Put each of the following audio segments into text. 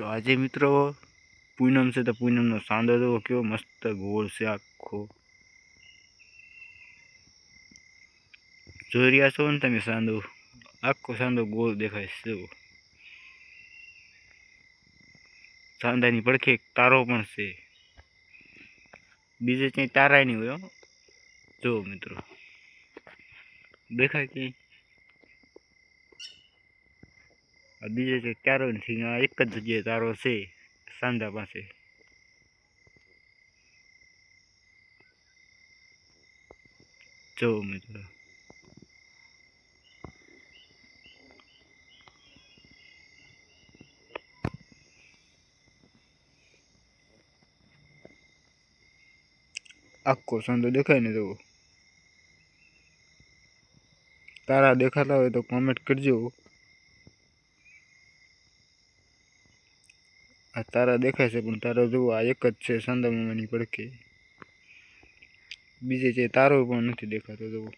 તો આજે મિત્રો, પૂનમ છે તો પૂનમનો સાંદો જુઓ કેવો મસ્ત ગોળ છે આખો. જોઈ રહ્યા છો ને તમે સાંદો? આખો સાંદો ગોળ દેખાય છે સાંદાની પડખે તારો પણ છે. બીજે ક્યાંય તારાય નહીં હોય. જુઓ મિત્રો. દેખાય ક્યાંય આ બીજે છે તારો નથી એક જ જગ્યાએ તારો છે સાંધા પાસે જો મિત્રો આખો સાંધો દેખાય ને જુઓ તારા દેખાતા હોય તો કોમેન્ટ કરજો આ તારા દેખાય છે, પણ તારો જુઓ, આ એક જ છે સાંદામામાની પડખે. બીજે છે તારો પણ નથી દેખાતો, જુઓ.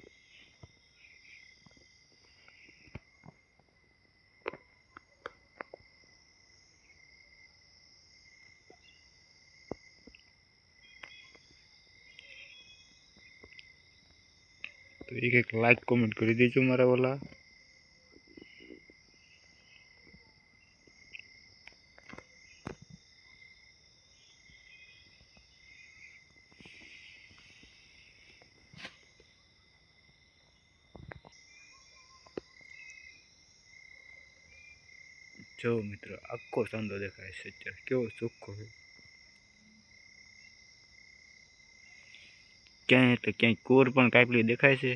તો એક એક લાઈક કોમેન્ટ કરી દેજો મારા વાલા જો મિત્રો. આખો સાંદો દેખાય છે અત્યારે. કેવો ચોખ્ખો ક્યાંય એટલે ક્યાંય કોર પણ કાપલી દેખાય છે.